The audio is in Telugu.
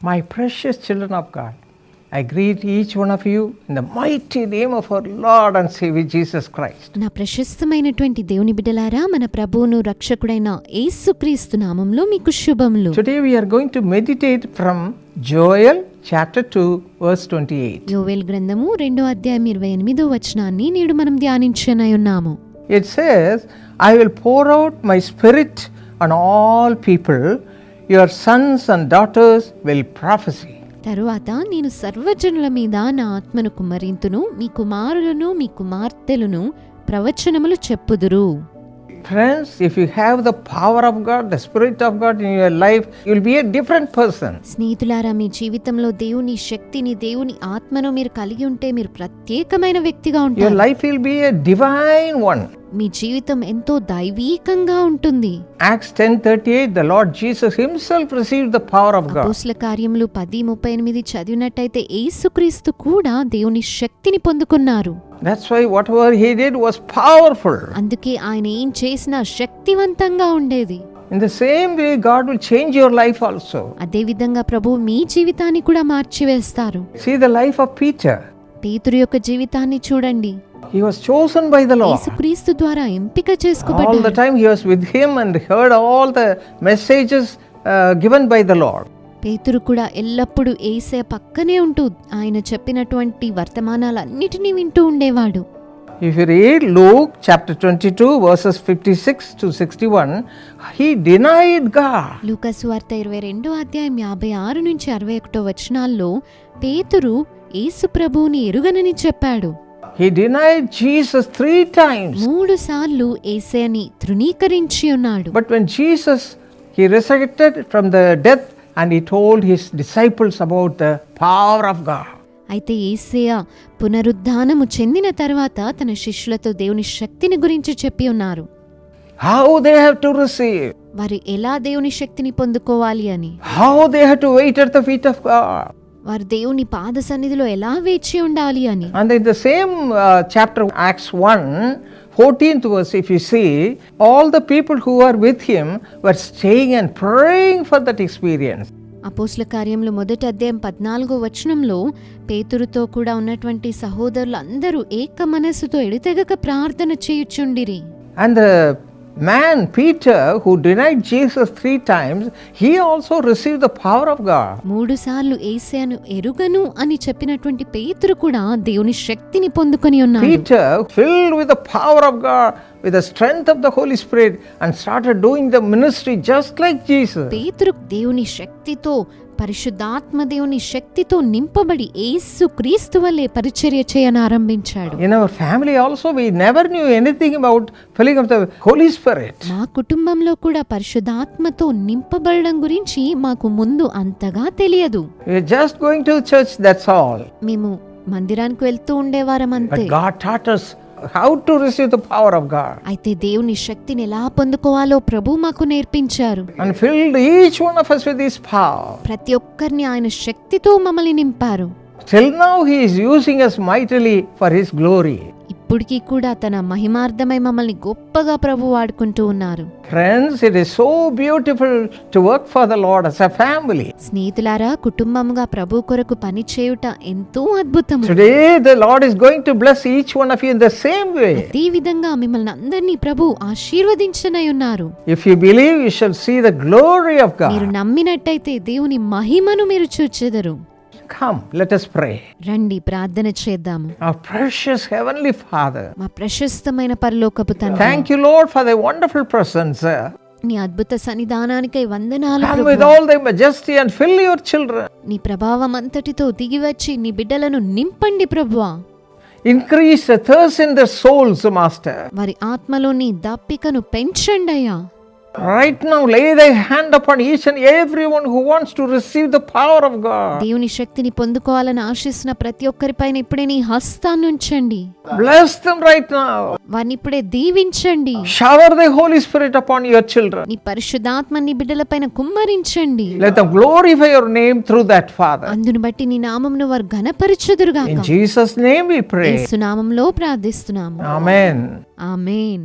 My precious children of God, I greet each one of you in the mighty name of our Lord and Savior Jesus Christ. నా ప్రశస్తమైనటువంటి దేవుని బిడ్డలారా మన ప్రభువును రక్షకుడైన యేసుక్రీస్తు నామంలో మీకు శుభములు Today we are going to meditate from Joel chapter 2, verse 28. Joel గ్రంథము రెండో అధ్యాయం ఇరవై ఎనిమిదో వచనాన్ని నేడు మనం ధ్యానించనై ఉన్నాము It says, I will pour out my spirit on all people, Your sons and daughters will prophesy. తరువాత నేను సర్వజనుల మీద నా ఆత్మను కుమ్మరింతును మీ కుమారులను మీ కుమార్తెలను ప్రవచనములు చెప్పుదురు Friends, if you have the power of God, the Spirit of God in your life, you will be a different person. స్నేహితులారా మీ జీవితంలో దేవుని శక్తిని దేవుని ఆత్మను మీరు కలిగి ఉంటే మీరు ప్రత్యేకమైన వ్యక్తిగా Your ఉంటారు life will be a divine one. మీ జీవితం ఎంతో దైవీకంగా ఉంటుంది. Acts 10:38 the Lord Jesus himself received the power of God అపొస్తల కార్యములు 10 38 చదివినట్టయితే యేసుక్రీస్తు కూడా దేవుని శక్తిని పొందుకున్నారు. That's why whatever he did was powerful అందుకే ఆయన ఏం చేసినా శక్తివంతంగా ఉండేది. In the same way God will change your life also అదే విధంగా ప్రభు మీ జీవితాన్ని కూడా మార్చివేస్తారు. See the life of Peter పేతురు యొక్క జీవితాన్ని చూడండి. He was chosen by the Lord. యేసుక్రీస్తు ద్వారా ఎంపిక All the time he was with him and heard all the messages uh, given by the Lord. పేతురు కూడా ఎల్లప్పుడూ ఏసే పక్కనే ఉంటూ ఆయన చెప్పినటువంటి వర్తమానాలన్నిటినీ వింటూ ఉండేవాడు If you read Luke chapter 22, verses 56 to 61, he denied God. లూకాసు వార్త ఇరవై రెండో అధ్యాయం యాభై ఆరు నుంచి అరవై ఒకటో వచనాల్లో పేతురు యేసు ప్రభువుని ఎరుగనని చెప్పాడు He denied Jesus three times. మూడు సార్లు ఏసేని తృణీకరించి ఉన్నాడు But when Jesus, he resurrected from the death and he told his disciples about the power of God. అయితే ఏసేయ పునరుద్ధానము చెందిన తర్వాత తన శిష్యులతో దేవుని శక్తిని గురించి చెప్పి ఉన్నారు How they have to receive, వారు ఎలా దేవుని శక్తిని పొందుకోవాలి అని how they have to wait at the feet of God. వారి దేవుని పాద సన్నిధిలో ఎలా వేచి ఉండాలి అని? And in same chapter Acts one fourteenth verse if you see all the people who are with him were staying and praying for that experience అపోస్ల కార్యంలో మొదటి అధ్యాయం పద్నాలుగో వచనంలో పేతురుతో కూడా ఉన్నటువంటి సహోదరులు అందరూ ఏక మనస్సుతో ఎడితెగక ప్రార్థన చేయుచుండిరి. And man, Peter, who denied Jesus three times, he also received the power of God. మూడు సార్లు ఏసాను ఎరుగను అని చెప్పినటువంటి పేతురు కూడా దేవుని శక్తిని పొందుకొని ఉన్నాడు Peter, filled with the power of God, with the strength of the Holy Spirit, and started doing the ministry just like Jesus. పేతురు దేవుని శక్తితో పరిశుద్ధాత్మదేవుని శక్తితో నింపబడి ఏసు క్రీస్తు వల్లే పరిచర్య చేయనారంభించాడు in family also we never knew anything about filling of the Holy Spirit మా కుటుంబంలో కూడా పరిశుద్ధాత్మతో నింపబడడం గురించి మాకు ముందు అంతగా తెలియదు. Just going to church that's all మేము మందిరానికి వెళ్తూ ఉండేవారం అంతే God taught us how to receive the power of God అయితే దేవుని శక్తిని ఎలా పొందుకోవాలో ప్రభు మాకు నేర్పించారు. And filled each one of us with this power ప్రతి ఒక్కరిని ఆయన శక్తితో మమ్మల్ని నింపారు. Till now he is using us mightily for his glory ఇప్పటికీ కూడా తన మహిమార్థమై మమ్మల్ని గొప్పగా ప్రభు వాడుకుంటూ ఉన్నారు. Friends it so beautiful to work for the Lord family స్నేహితులారా కుటుంబముగా ప్రభు కొరకు పని చేయుట ఎంతో అద్భుతం today the Lord going to bless each one of you the same way ఈ విధంగా మిమ్మల్ని అందర్నీ ప్రభు ఆశీర్వదించనై ఉన్నారు. If you believe you see the glory of God నమ్మినట్టయితే దేవుని మహిమను మీరు చూచెదరు. Come, let us pray. రండి ప్రార్థన చేద్దాము Our precious Heavenly Father, మా ప్రశస్తమైన పరలోకపు తండ్రి thank you, Lord, for thy wonderful presence. నీ అద్భుత సన్నిధానానికై వందనాలు Come ప్రభువా. with all thy majesty and fill your children. నీ ప్రభావం అంతటితో దిగివచ్చి నీ బిడ్డలను నింపండి ప్రభువా Increase the thirst in their souls, Master. వారి ఆత్మలోని దప్పికను పెంచండి అయ్యా Right now, lay thy hand upon each and everyone who wants to receive the power of God. దేవుని శక్తిని పొందుకోవాలని ఆశిస్తున్న ప్రతి ఒక్కరిపైన ఇప్పుడే నీ హస్తాన్ని ఉంచండి Bless them right now. వారిని ఇప్పుడే దీవించండి Shower the Holy Spirit upon your children. నీ పరిశుద్ధాత్మ నీ బిడ్డలపైన కుమ్మరించండి Let them glorify your name through that, Father. అందును బట్టి నీ నామమును వారు ఘనపరచుదురుగాక In Jesus' name we pray. యేసు నామంలో ప్రార్థిస్తున్నాము Amen. ఆమేన్